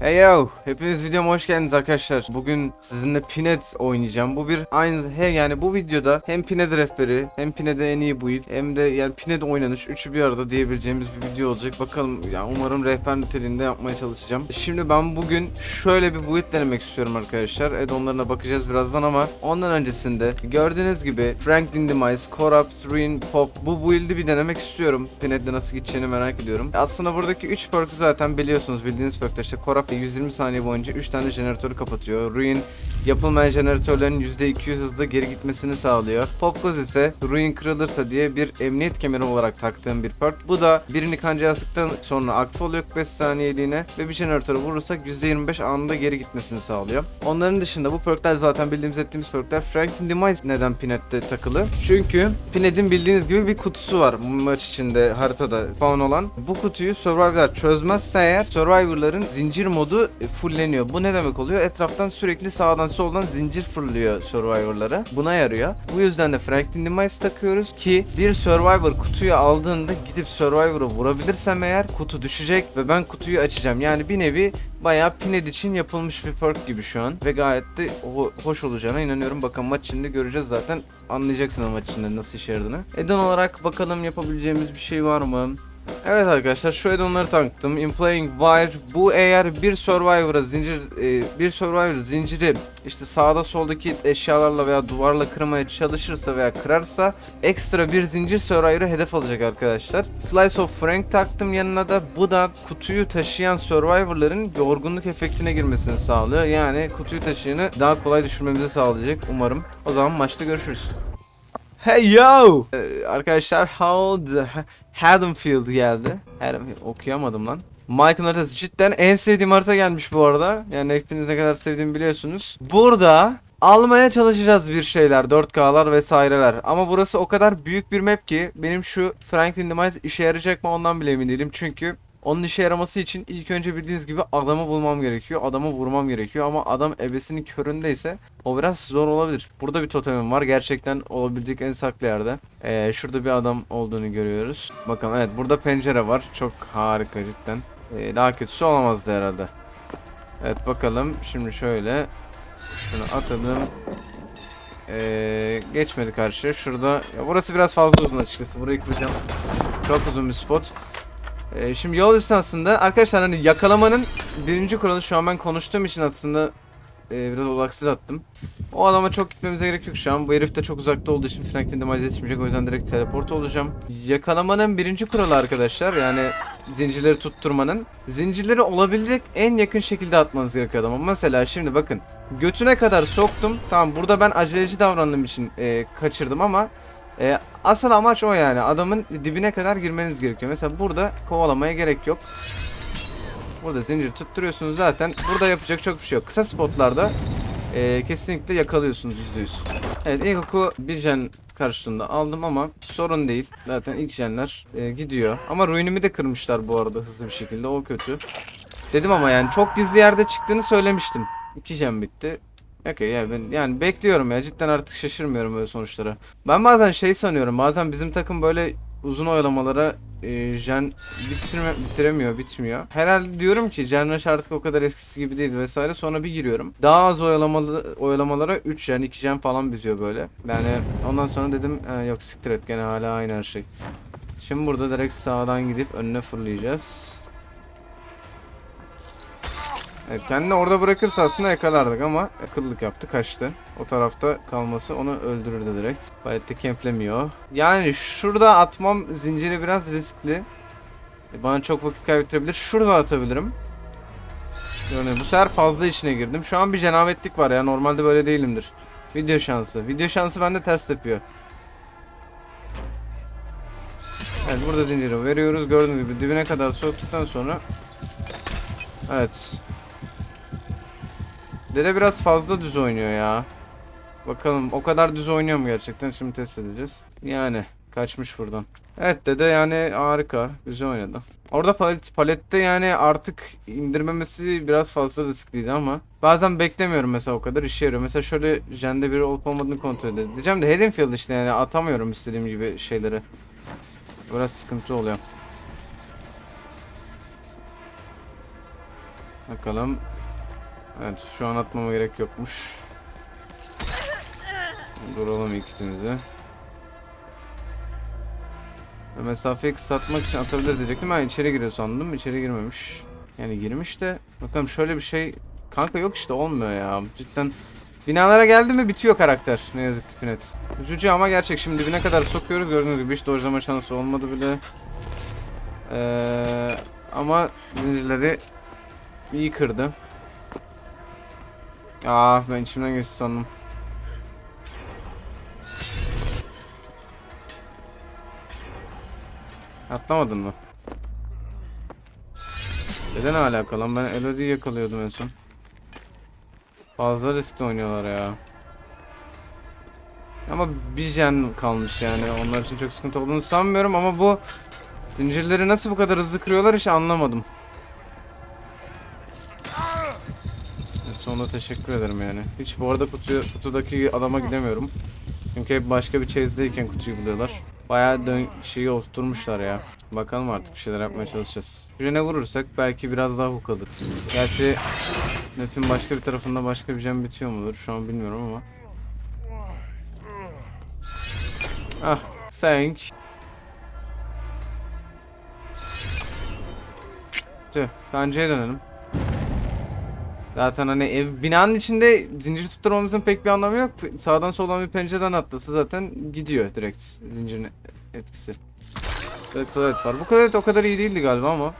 Hey yo, hepiniz videoma hoş geldiniz arkadaşlar. Bugün sizinle Pinet oynayacağım. Bu bir aynı he yani bu videoda hem Pinet rehberi, hem Pinet'e en iyi build, hem de yani Pinet oynanış üçü bir arada diyebileceğimiz bir video olacak. Bakalım ya umarım rehber niteliğinde yapmaya çalışacağım. Şimdi ben bugün şöyle bir build denemek istiyorum arkadaşlar. Add-onlarına bakacağız birazdan ama ondan öncesinde gördüğünüz gibi Franklin Demise, Corrupt, Ruin, Pop bu build'i bir denemek istiyorum. Pinet'le nasıl gideceğini merak ediyorum. Aslında buradaki 3 perk'ü zaten biliyorsunuz bildiğiniz perk'ler işte Corrupt 120 saniye boyunca 3 tane jeneratörü kapatıyor. Ruin yapılmayan jeneratörlerin %200 hızla geri gitmesini sağlıyor. Pop Goz ise Ruin kırılırsa diye bir emniyet kemeri olarak taktığım bir perk. Bu da birini kanca astıktan sonra aktif oluyor 45 saniyeliğine ve bir jeneratörü vurursak %25 anında geri gitmesini sağlıyor. Onların dışında bu perkler zaten bildiğimiz ettiğimiz perkler. Franklin Demise neden Pinet'te takılı? Çünkü Pinet'in bildiğiniz gibi bir kutusu var maç içinde haritada spawn olan. Bu kutuyu Survivor'lar çözmezse eğer Survivor'ların zincir modu fulleniyor. Bu ne demek oluyor? Etraftan sürekli sağdan soldan zincir fırlıyor Survivor'lara. Buna yarıyor. Bu yüzden de Franklin Demise takıyoruz ki bir Survivor kutuyu aldığında gidip Survivor'ı vurabilirsem eğer kutu düşecek ve ben kutuyu açacağım. Yani bir nevi bayağı Pined için yapılmış bir perk gibi şu an ve gayet de ho- hoş olacağına inanıyorum. Bakın maç içinde göreceğiz zaten anlayacaksın maç içinde nasıl işe yaradığını. Addon olarak bakalım yapabileceğimiz bir şey var mı? Evet arkadaşlar şu addonları tanıttım. In Playing Wire bu eğer bir Survivor'a zincir e, bir Survivor zinciri işte sağda soldaki eşyalarla veya duvarla kırmaya çalışırsa veya kırarsa ekstra bir zincir Survivor'ı hedef alacak arkadaşlar. Slice of Frank taktım yanına da bu da kutuyu taşıyan Survivor'ların yorgunluk efektine girmesini sağlıyor. Yani kutuyu taşıyanı daha kolay düşürmemizi sağlayacak umarım. O zaman maçta görüşürüz. Hey yo! Ee, arkadaşlar How Haddonfield geldi. Haddonfield okuyamadım lan. Michael haritası cidden en sevdiğim harita gelmiş bu arada. Yani hepiniz ne kadar sevdiğimi biliyorsunuz. Burada almaya çalışacağız bir şeyler 4K'lar vesaireler. Ama burası o kadar büyük bir map ki benim şu Franklin Demise işe yarayacak mı ondan bile emin değilim. Çünkü onun işe yaraması için ilk önce bildiğiniz gibi adamı bulmam gerekiyor. Adamı vurmam gerekiyor ama adam ebesinin köründeyse o biraz zor olabilir. Burada bir totemim var. Gerçekten olabilecek en saklı yerde. Ee, şurada bir adam olduğunu görüyoruz. Bakalım evet burada pencere var. Çok harika cidden. Ee, daha kötüsü olamazdı herhalde. Evet bakalım. Şimdi şöyle. Şunu atalım. Ee, geçmedi karşıya. Şurada. Ya burası biraz fazla uzun açıkçası. Burayı kıracağım. Çok uzun bir spot. Ee, şimdi yol üstü arkadaşlar hani yakalamanın birinci kuralı şu an ben konuştuğum için aslında e, biraz olaksız attım. O adama çok gitmemize gerek yok şu an. Bu herif de çok uzakta olduğu için Franklin Demise yetişmeyecek. O yüzden direkt teleport olacağım. Yakalamanın birinci kuralı arkadaşlar. Yani zincirleri tutturmanın. Zincirleri olabilecek en yakın şekilde atmanız gerekiyor adama. Mesela şimdi bakın. Götüne kadar soktum. Tamam burada ben aceleci davrandığım için e, kaçırdım ama e, asıl amaç o yani. Adamın dibine kadar girmeniz gerekiyor. Mesela burada kovalamaya gerek yok. Burada zincir tutturuyorsunuz zaten. Burada yapacak çok bir şey yok. Kısa spotlarda e, kesinlikle yakalıyorsunuz %100. Evet ilk oku bir jen karşılığında aldım ama sorun değil. Zaten ilk jenler e, gidiyor. Ama ruinimi de kırmışlar bu arada hızlı bir şekilde. O kötü. Dedim ama yani çok gizli yerde çıktığını söylemiştim. İki jen bitti. Okey ya ben yani bekliyorum ya cidden artık şaşırmıyorum böyle sonuçlara. Ben bazen şey sanıyorum bazen bizim takım böyle uzun oyalamalara e, jen bitirme, bitiremiyor bitmiyor. Herhalde diyorum ki jen rush artık o kadar eskisi gibi değil vesaire sonra bir giriyorum. Daha az oyalamalı, oyalamalara 3 jen 2 jen falan bitiyor böyle. Yani ondan sonra dedim "Ha, yok siktir et gene hala aynı her şey. Şimdi burada direkt sağdan gidip önüne fırlayacağız. Evet, kendini orada bırakırsa aslında yakalardık ama akıllılık yaptı kaçtı. O tarafta kalması onu öldürürdü direkt. Palette kemplemiyor. Yani şurada atmam zinciri biraz riskli. E, Bana çok vakit kaybettirebilir. Şurada atabilirim. Yani bu sefer fazla içine girdim. Şu an bir cenabetlik var ya. Normalde böyle değilimdir. Video şansı. Video şansı bende ters yapıyor. Evet burada zinciri veriyoruz. Gördüğünüz gibi dibine kadar soktuktan sonra Evet. Dede biraz fazla düz oynuyor ya. Bakalım o kadar düz oynuyor mu gerçekten şimdi test edeceğiz. Yani kaçmış buradan. Evet dede yani harika. Güzel oynadı. Orada palet, palette yani artık indirmemesi biraz fazla riskliydi ama bazen beklemiyorum mesela o kadar işe yarıyor. Mesela şöyle jende biri olup olmadığını kontrol edeceğim de Haddonfield işte yani atamıyorum istediğim gibi şeyleri. Biraz sıkıntı oluyor. Bakalım. Evet şu an atmama gerek yokmuş. Duralım ilk itimizi. Ve Mesafeyi kısaltmak için atabilir diyecektim. Ben içeri giriyor sandım. İçeri girmemiş. Yani girmiş de. Bakalım şöyle bir şey. Kanka yok işte olmuyor ya. Cidden. Binalara geldi mi bitiyor karakter. Ne yazık ki net. Üzücü ama gerçek. Şimdi dibine kadar sokuyoruz. Gördüğünüz gibi hiç dojlama şansı olmadı bile. Ee, ama zincirleri iyi kırdı. Aa ben içimden geçti sandım. Atlamadın mı? Neden alakalı lan? Ben Elodie'yi yakalıyordum en son. Fazla riskli oynuyorlar ya. Ama bir jen kalmış yani. Onlar için çok sıkıntı olduğunu sanmıyorum ama bu zincirleri nasıl bu kadar hızlı kırıyorlar hiç anlamadım. Sonunda teşekkür ederim yani. Hiç bu arada kutuyu, kutudaki adama gidemiyorum. Çünkü hep başka bir chase'deyken kutuyu buluyorlar. Bayağı dön şeyi oturtmuşlar ya. Bakalım artık bir şeyler yapmaya çalışacağız. Birine vurursak belki biraz daha hook alır. Gerçi map'in başka bir tarafında başka bir gem bitiyor mudur? Şu an bilmiyorum ama. Ah, thank. Tüh, pencereye dönelim. Zaten hani ev binanın içinde zincir tutturmamızın pek bir anlamı yok. Sağdan soldan bir pencereden atlasa zaten gidiyor direkt zincirin etkisi. Evet tuvalet var. Bu tuvalet o kadar iyi değildi galiba ama.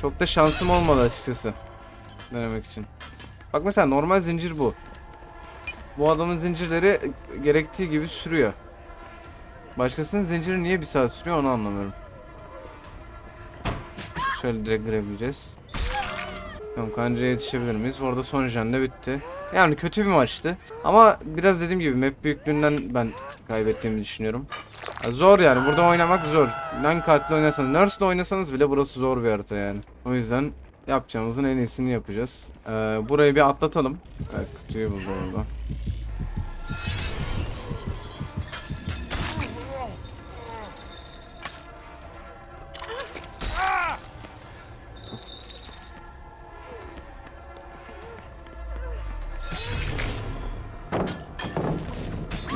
Çok da şansım olmadı açıkçası. Denemek için. Bak mesela normal zincir bu. Bu adamın zincirleri gerektiği gibi sürüyor. Başkasının zinciri niye bir saat sürüyor onu anlamıyorum. Şöyle direkt girebileceğiz. Tamam kancaya yetişebilir miyiz? Bu arada son jen de bitti. Yani kötü bir maçtı. Ama biraz dediğim gibi map büyüklüğünden ben kaybettiğimi düşünüyorum. Zor yani burada oynamak zor. Hangi katil oynarsanız, Nurse'la oynasanız bile burası zor bir harita yani. O yüzden yapacağımızın en iyisini yapacağız. Ee, burayı bir atlatalım. Evet kutuyu buldu orada.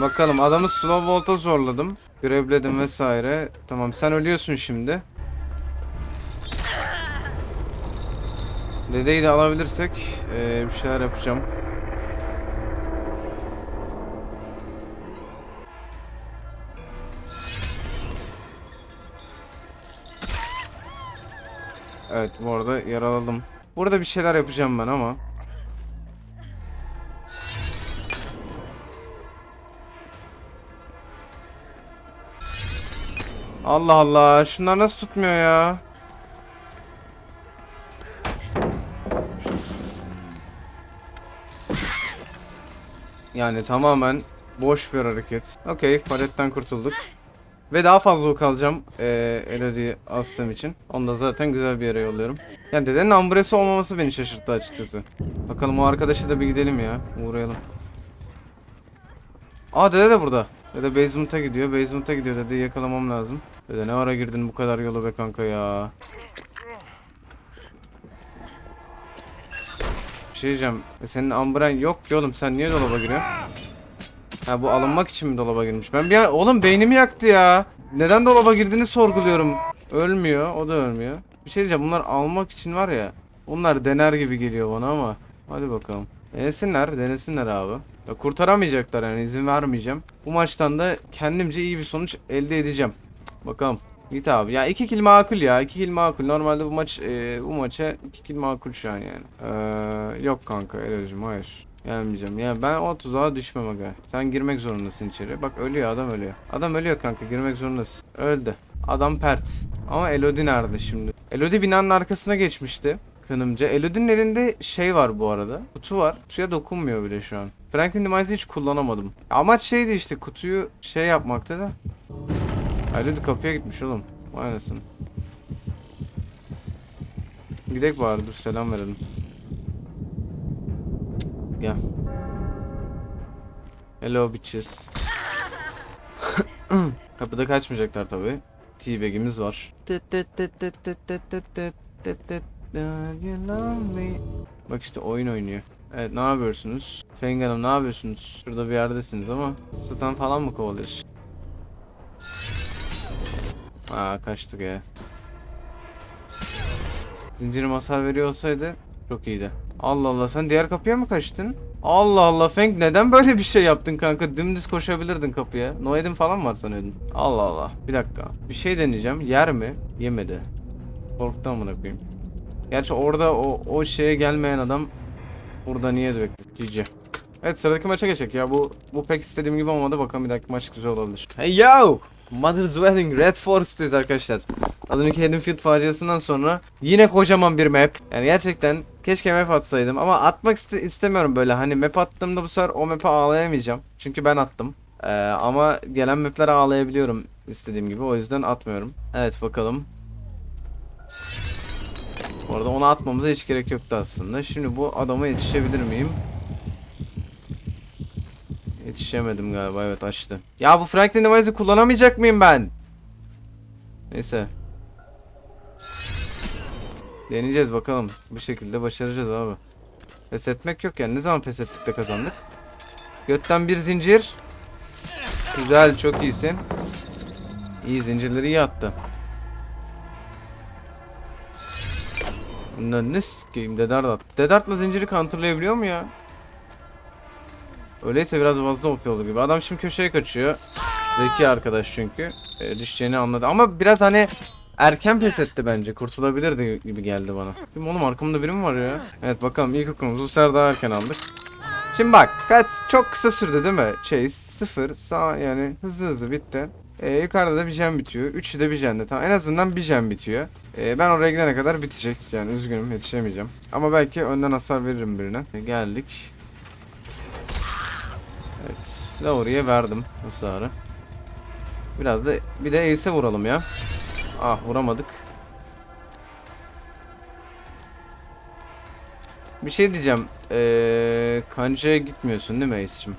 Bakalım adamı slow volt'a zorladım. Grebledim vesaire. Tamam sen ölüyorsun şimdi. Dedeyi de alabilirsek eee, bir şeyler yapacağım. Evet bu arada yaraladım. Burada bir şeyler yapacağım ben ama. Allah Allah şunlar nasıl tutmuyor ya? Yani tamamen boş bir hareket. Okey paletten kurtulduk. Ve daha fazla ok alacağım eee Elodie'yi astığım için. Onu da zaten güzel bir yere yolluyorum. Yani dedenin ambresi olmaması beni şaşırttı açıkçası. Bakalım o arkadaşa da bir gidelim ya. Uğrayalım. Aa dede de burada. Dede basement'a gidiyor. Basement'a gidiyor. Dedeyi yakalamam lazım. Dede ne ara girdin bu kadar yolu be kanka ya. Bir şey diyeceğim. E senin ambren yok ki oğlum. Sen niye dolaba giriyorsun? Ha bu alınmak için mi dolaba girmiş? Ben bir an... Oğlum beynimi yaktı ya. Neden dolaba girdiğini sorguluyorum. Ölmüyor. O da ölmüyor. Bir şey diyeceğim. Bunlar almak için var ya. Bunlar dener gibi geliyor bana ama. Hadi bakalım. Denesinler. Denesinler abi. Ya kurtaramayacaklar yani izin vermeyeceğim. Bu maçtan da kendimce iyi bir sonuç elde edeceğim. Bakalım. Git abi. Ya iki kill makul ya. iki kill makul. Normalde bu maç e, bu maça iki kill makul şu an yani. Ee, yok kanka Erol'cum hayır. Gelmeyeceğim. Yani ben o tuzağa düşmem aga. Sen girmek zorundasın içeri. Bak ölüyor adam ölüyor. Adam ölüyor kanka girmek zorundasın. Öldü. Adam pert. Ama Elodie nerede şimdi? Elodie binanın arkasına geçmişti. Kanımca. Elodie'nin elinde şey var bu arada. Kutu var. Kutuya dokunmuyor bile şu an. Franklin Device'i hiç kullanamadım. Amaç şeydi işte kutuyu şey yapmakta da. Elodie kapıya gitmiş oğlum. Vay anasını. Gidek bari dur selam verelim. Gel. Hello bitches. Kapıda kaçmayacaklar tabi. T-bag'imiz var. Bak işte oyun oynuyor. Evet ne yapıyorsunuz? Feng Hanım ne yapıyorsunuz? Şurada bir yerdesiniz ama stun falan mı kovalıyorsun? Aa kaçtık ya. Zincirim hasar veriyor olsaydı çok iyiydi. Allah Allah sen diğer kapıya mı kaçtın? Allah Allah Feng neden böyle bir şey yaptın kanka? Dümdüz koşabilirdin kapıya. Noed'in falan var sanıyordum. Allah Allah. Bir dakika. Bir şey deneyeceğim. Yer mi? Yemedi. Korktu amına koyayım. Gerçi orada o, o şeye gelmeyen adam burada niye bekliyor? GG. Evet sıradaki maça geçecek ya. Bu bu pek istediğim gibi olmadı. Bakalım bir dahaki maç güzel olabilir. Hey yo! Mother's Wedding Red Forest'teyiz arkadaşlar. Az önceki Haddonfield faciasından sonra yine kocaman bir map. Yani gerçekten keşke map atsaydım ama atmak iste- istemiyorum böyle. Hani map attığımda bu sefer o map'e ağlayamayacağım. Çünkü ben attım. Ee, ama gelen map'lere ağlayabiliyorum istediğim gibi. O yüzden atmıyorum. Evet bakalım. Bu arada onu atmamıza hiç gerek yoktu aslında. Şimdi bu adama yetişebilir miyim? Yetişemedim galiba evet açtı. Ya bu Franklin Device'ı kullanamayacak mıyım ben? Neyse. Deneyeceğiz bakalım. Bu şekilde başaracağız abi. Pes etmek yok yani. Ne zaman pes ettik de kazandık? Götten bir zincir. Güzel çok iyisin. İyi zincirleri iyi attı. Bundan ne s**eyim Dedart at. Dedart'la zinciri counterlayabiliyor mu ya? Öyleyse biraz fazla OP oldu gibi. Adam şimdi köşeye kaçıyor. Zeki arkadaş çünkü. E, düşeceğini anladı. Ama biraz hani erken pes etti bence. Kurtulabilirdi gibi geldi bana. Şimdi oğlum arkamda biri mi var ya? Evet bakalım ilk okulumuzu bu sefer daha erken aldık. Şimdi bak kaç çok kısa sürdü değil mi? Chase sıfır sağ yani hızlı hızlı bitti. E, yukarıda da bir jam bitiyor. Üçü de bir jende. Tamam en azından bir jam bitiyor. E, ben oraya gidene kadar bitecek. Yani üzgünüm yetişemeyeceğim. Ama belki önden hasar veririm birine. E, geldik. Evet. Laurie'ye verdim hasarı. Biraz da bir de Ace'e vuralım ya. Ah vuramadık. Bir şey diyeceğim. Ee, kancaya gitmiyorsun değil mi Ace'cim?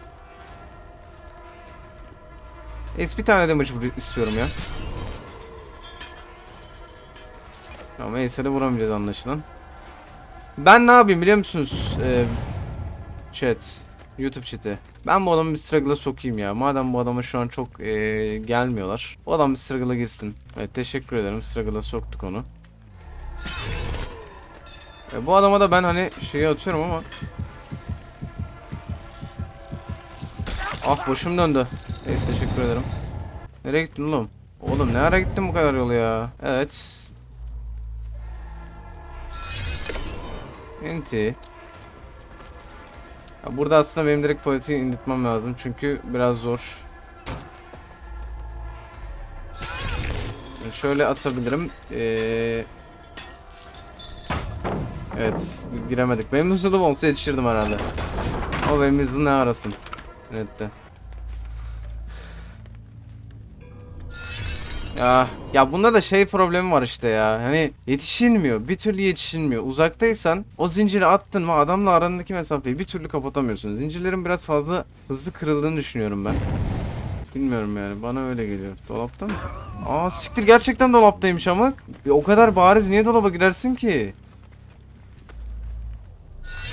Ace bir tane damage istiyorum ya. Ama Ace'e de vuramayacağız anlaşılan. Ben ne yapayım biliyor musunuz? Ee, chat. YouTube chat'i. Ben bu adamı bir struggle'a sokayım ya. Madem bu adama şu an çok ee, gelmiyorlar. Bu adam bir struggle'a girsin. Evet teşekkür ederim. Struggle'a soktuk onu. E, bu adama da ben hani şeyi atıyorum ama Ah başım döndü. Neyse teşekkür ederim. Nereye gittin oğlum? Oğlum ne ara gittin bu kadar yolu ya? Evet. Enti. Burada aslında benim direkt politiği indirtmem lazım çünkü biraz zor. Şöyle atabilirim. Ee, Evet, giremedik. Benim hızlım olsa yetişirdim herhalde. Ama benim hızlı ne arasın? Nette. Ya, ya bunda da şey problemi var işte ya. Hani yetişilmiyor. Bir türlü yetişilmiyor. Uzaktaysan o zinciri attın mı adamla arandaki mesafeyi bir türlü kapatamıyorsun. Zincirlerin biraz fazla hızlı kırıldığını düşünüyorum ben. Bilmiyorum yani. Bana öyle geliyor. Dolapta mısın? Aa siktir gerçekten dolaptaymış ama. O kadar bariz niye dolaba girersin ki?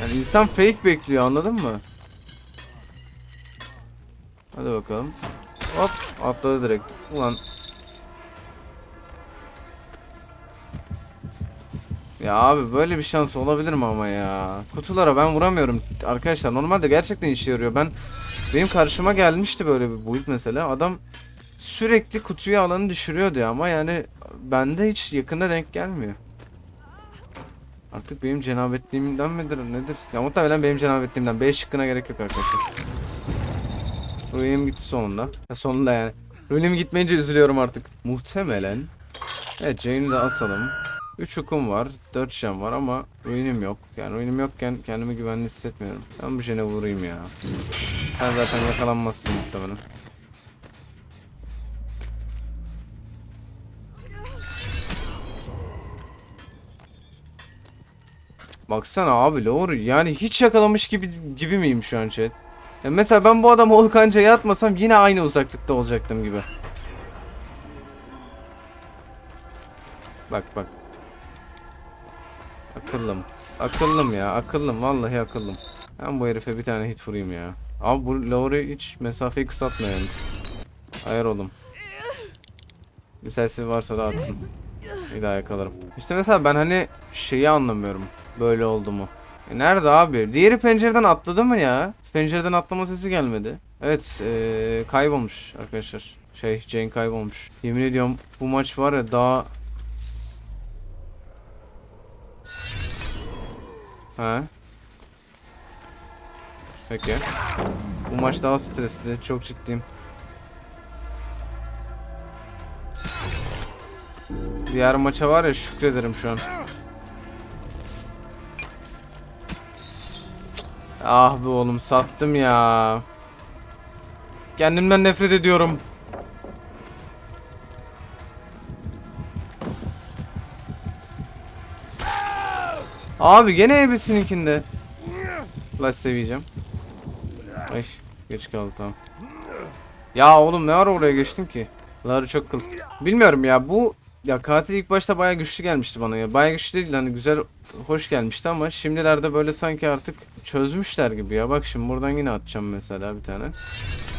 Yani insan fake bekliyor anladın mı? Hadi bakalım. Hop atladı direkt. Ulan. Ya abi böyle bir şans olabilir mi ama ya? Kutulara ben vuramıyorum arkadaşlar. Normalde gerçekten işe yarıyor. Ben benim karşıma gelmişti böyle bir build mesela. Adam sürekli kutuyu alanı düşürüyordu ya ama yani bende hiç yakında denk gelmiyor. Artık benim cenabetliğimden midir nedir? Ya muhtemelen benim cenabetliğimden. B şıkkına gerek yok arkadaşlar. Ruinim gitti sonunda. Ya sonunda yani. Ruinim gitmeyince üzülüyorum artık. Muhtemelen. Evet Jane'i de asalım. 3 hukum var, 4 şam var ama ruinim yok. Yani ruinim yokken kendimi güvenli hissetmiyorum. Ben bu jene vurayım ya. Sen zaten yakalanmazsın muhtemelen. Baksana abi Lord yani hiç yakalamış gibi gibi miyim şu an chat? Ya mesela ben bu adamı o kancaya atmasam yine aynı uzaklıkta olacaktım gibi. Bak bak. Akıllım. Akıllım ya. Akıllım. Vallahi akıllım. Ben bu herife bir tane hit vurayım ya. Abi bu Laura hiç mesafeyi kısaltmıyor yalnız. Hayır oğlum. Bir sesi varsa da atsın. Bir daha yakalarım. İşte mesela ben hani şeyi anlamıyorum. Böyle oldu mu? E nerede abi? Diğeri pencereden atladı mı ya? Pencereden atlama sesi gelmedi. Evet ee, kaybolmuş arkadaşlar. Şey Jane kaybolmuş. Yemin ediyorum bu maç var ya daha... Ha? Peki. Bu maç daha stresli. Çok ciddiyim. Diğer maça var ya şükrederim şu an. Ah be oğlum sattım ya. Kendimden nefret ediyorum. Abi gene ebesininkinde. Flash seveceğim. Ay geç kaldı tamam. Ya oğlum ne ara oraya geçtim ki? Ları çok kıl. Bilmiyorum ya bu ya katil ilk başta bayağı güçlü gelmişti bana ya. Bayağı güçlü değil hani güzel hoş gelmişti ama şimdilerde böyle sanki artık çözmüşler gibi ya. Bak şimdi buradan yine atacağım mesela bir tane.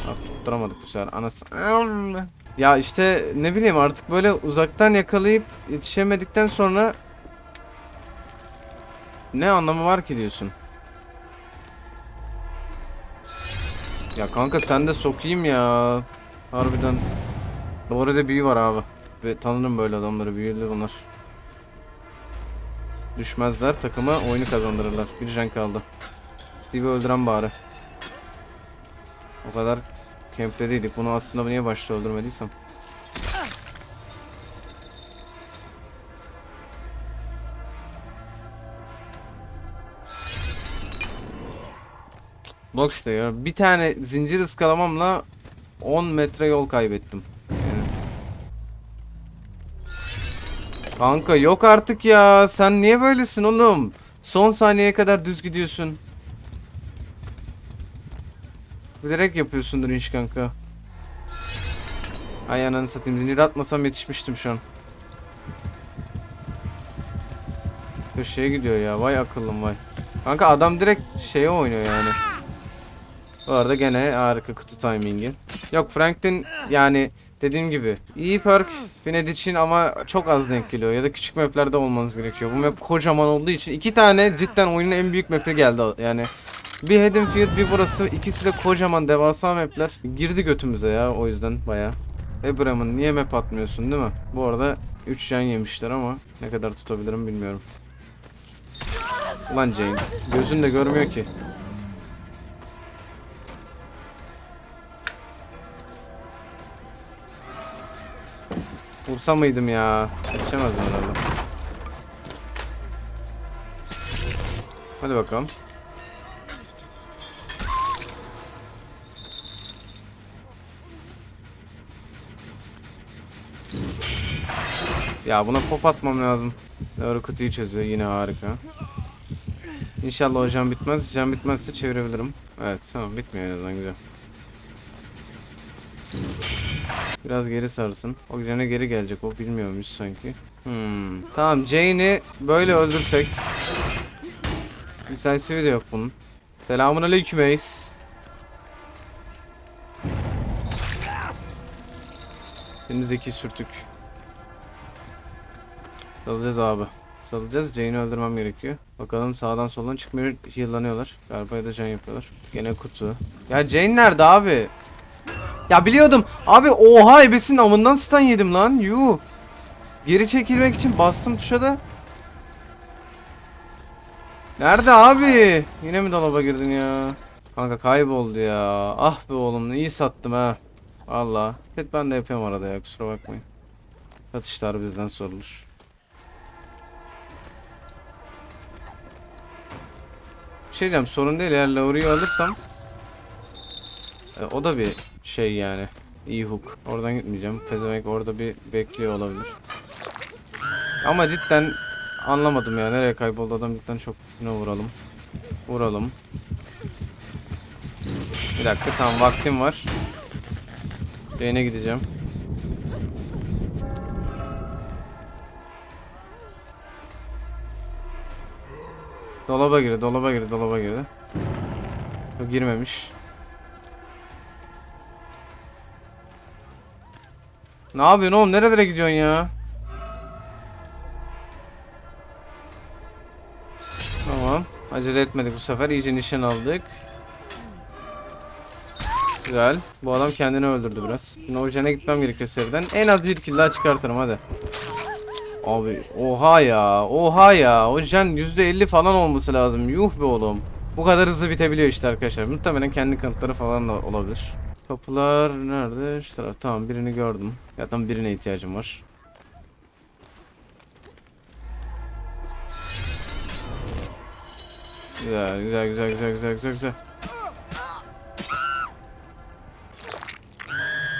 Bak tutturamadık bu sefer. Anası. Ya işte ne bileyim artık böyle uzaktan yakalayıp yetişemedikten sonra ne anlamı var ki diyorsun? Ya kanka sen de sokayım ya. Harbiden. Bu arada büyü var abi. Ve tanırım böyle adamları büyülü bunlar. Düşmezler takıma oyunu kazandırırlar. Bir can kaldı. Steve'i öldüren bari. O kadar kempledeydik. Bunu aslında niye başta öldürmediysem. Bak işte ya. Bir tane zincir ıskalamamla 10 metre yol kaybettim. Yani. Kanka yok artık ya. Sen niye böylesin oğlum? Son saniyeye kadar düz gidiyorsun. Bilerek yapıyorsundur inş kanka. Ay ananı satayım. Zincir atmasam yetişmiştim şu an. Köşeye gidiyor ya. Vay akıllım vay. Kanka adam direkt şeye oynuyor yani. Bu arada gene harika kutu timingi. Yok Franklin yani dediğim gibi iyi perk Fined için ama çok az denk geliyor ya da küçük maplerde olmanız gerekiyor. Bu map kocaman olduğu için iki tane cidden oyunun en büyük map'i geldi yani. Bir Haddonfield bir burası ikisi de kocaman devasa mapler. Girdi götümüze ya o yüzden baya. Abraham'ın niye map atmıyorsun değil mi? Bu arada 3 can yemişler ama ne kadar tutabilirim bilmiyorum. Ulan Jane gözün de görmüyor ki. Vursa mıydım ya? Yetişemezdim herhalde. Hadi bakalım. Ya buna pop atmam lazım. Doğru kutuyu çözüyor yine harika. İnşallah o can bitmez. Can bitmezse çevirebilirim. Evet tamam bitmiyor en azından güzel. Biraz geri sarsın. O gene geri gelecek. O bilmiyormuş sanki. Hmm. Tamam Jane'i böyle öldürsek. Lisansivi de yok bunun. Selamun aleyküm Ace. Seni zeki sürtük. Salacağız abi. Salacağız. Jane'i öldürmem gerekiyor. Bakalım sağdan soldan çıkmıyor. Yıllanıyorlar. Galiba ya da can yapıyorlar. Gene kutu. Ya Jane nerede abi? Ya biliyordum. Abi oha ebesin amından stun yedim lan. Yu. Geri çekilmek için bastım tuşa da. Nerede abi? Yine mi dolaba girdin ya? Kanka kayboldu ya. Ah be oğlum iyi sattım ha. Valla. Evet ben de yapıyorum arada ya kusura bakmayın. Satışlar bizden sorulur. Bir şey diyeceğim sorun değil eğer Laurie'yi alırsam e, o da bir şey yani. İyi hook. Oradan gitmeyeceğim. Pezevenk orada bir bekliyor olabilir. Ama cidden anlamadım ya. Nereye kayboldu adam cidden çok. Yine vuralım. Vuralım. Bir dakika tamam vaktim var. Lane'e gideceğim. Dolaba girdi, dolaba girdi, dolaba girdi. Girmemiş. Ne yapıyorsun oğlum? Nerelere gidiyorsun ya? Tamam. Acele etmedik bu sefer. İyice nişan aldık. Güzel. Bu adam kendini öldürdü biraz. Şimdi Ojen'e gitmem gerekiyor seriden. En az bir kill daha çıkartırım hadi. Abi oha ya. Oha ya. Ojen %50 falan olması lazım. Yuh be oğlum. Bu kadar hızlı bitebiliyor işte arkadaşlar. Muhtemelen kendi kanıtları falan da olabilir. Kapılar nerede? Şu taraf. Tamam birini gördüm. Tam birine ihtiyacım var. Güzel güzel güzel güzel güzel güzel güzel.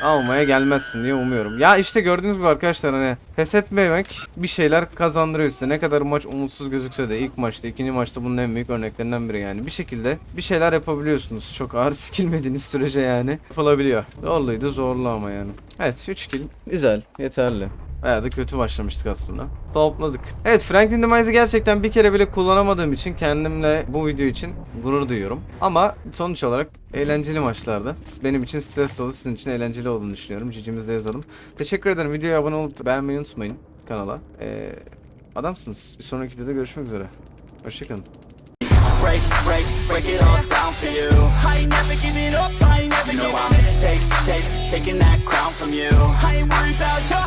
Almaya gelmezsin diye umuyorum. Ya işte gördüğünüz gibi arkadaşlar hani pes etmemek bir şeyler kazandırıyor size. Ne kadar maç umutsuz gözükse de ilk maçta, ikinci maçta bunun en büyük örneklerinden biri yani. Bir şekilde bir şeyler yapabiliyorsunuz. Çok ağır sikilmediğiniz sürece yani. Yapılabiliyor. Zorluydu zorlu ama yani. Evet 3 kill. Güzel. Yeterli. Bayağı da kötü başlamıştık aslında. Topladık. Evet Franklin Demise'ı gerçekten bir kere bile kullanamadığım için kendimle bu video için gurur duyuyorum. Ama sonuç olarak eğlenceli maçlarda. Benim için stres dolu, sizin için eğlenceli olduğunu düşünüyorum. Cicimizde yazalım. Teşekkür ederim. Videoya abone olup beğenmeyi unutmayın kanala. Ee, adamsınız. Bir sonraki videoda görüşmek üzere. Hoşçakalın. break, break, break it all down for you. I ain't never giving up, I ain't never giving up. Take, take, taking that crown from you. I ain't worried about you, I ain't never